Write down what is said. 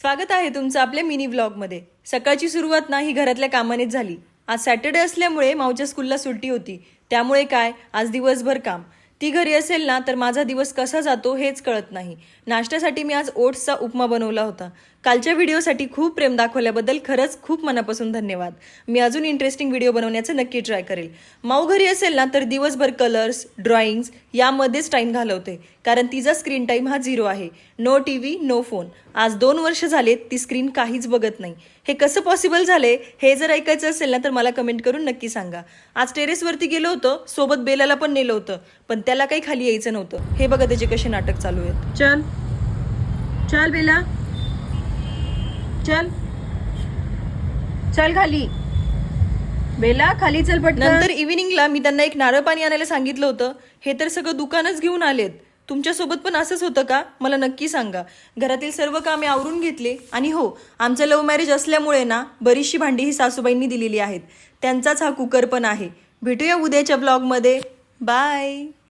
स्वागत आहे तुमचं आपल्या मिनी व्लॉगमध्ये. सकाळची सुरुवात ना ही घरातल्या कामानेच झाली. आज सॅटर्डे असल्यामुळे मावच्या स्कूलला सुट्टी होती. त्यामुळे काय? आज दिवसभर काम. ती घरी असेल ना तर माझा दिवस कसा जातो हेच कळत नाही. नाश्त्यासाठी मी आज ओट्सचा उपमा बनवला होता. कालच्या व्हिडिओसाठी खूप प्रेम दाखवल्याबद्दल खरंच खूप मनापासून धन्यवाद. मी अजून इंटरेस्टिंग व्हिडिओ बनवण्याचं नक्की ट्राय करेल. माऊ घरी असेल ना तर दिवसभर कलर्स ड्रॉइंग्स यामध्येच टाईम घालवते. कारण तिचा स्क्रीन टाईम हा झिरो आहे. No T V no phone आज दोन वर्ष झालेत ती स्क्रीन काहीच बघत नाही. हे कसं पॉसिबल झाले हे जर ऐकायचं असेल ना तर मला कमेंट करून नक्की सांगा. आज टेरेसवरती गेलो होतो सोबत बेलाला पण नेलं होतं. पण त्याला काही खाली यायचं नव्हतं. हे बघा त्याचे कसे नाटक चालू आहेत. चल. चल बेला. चल. चल खाली. बेला खाली चल पट नंतर इव्हिनिंगला मी त्यांना एक नारळ पाणी आणायला सांगितलं होतं. हे तर सगळं दुकानच घेऊन आलेत. तुमच्यासोबत पण असंच होतं का? मला नक्की सांगा. घरातील सर्व कामे आवरून घेतले. आणि हो आमचं लव्ह मॅरेज असल्यामुळे ना बरीचशी भांडी ही सासूबाईंनी दिलेली आहेत. त्यांचाच हा कुकर पण आहे. भेटूया उद्याच्या ब्लॉगमध्ये बाय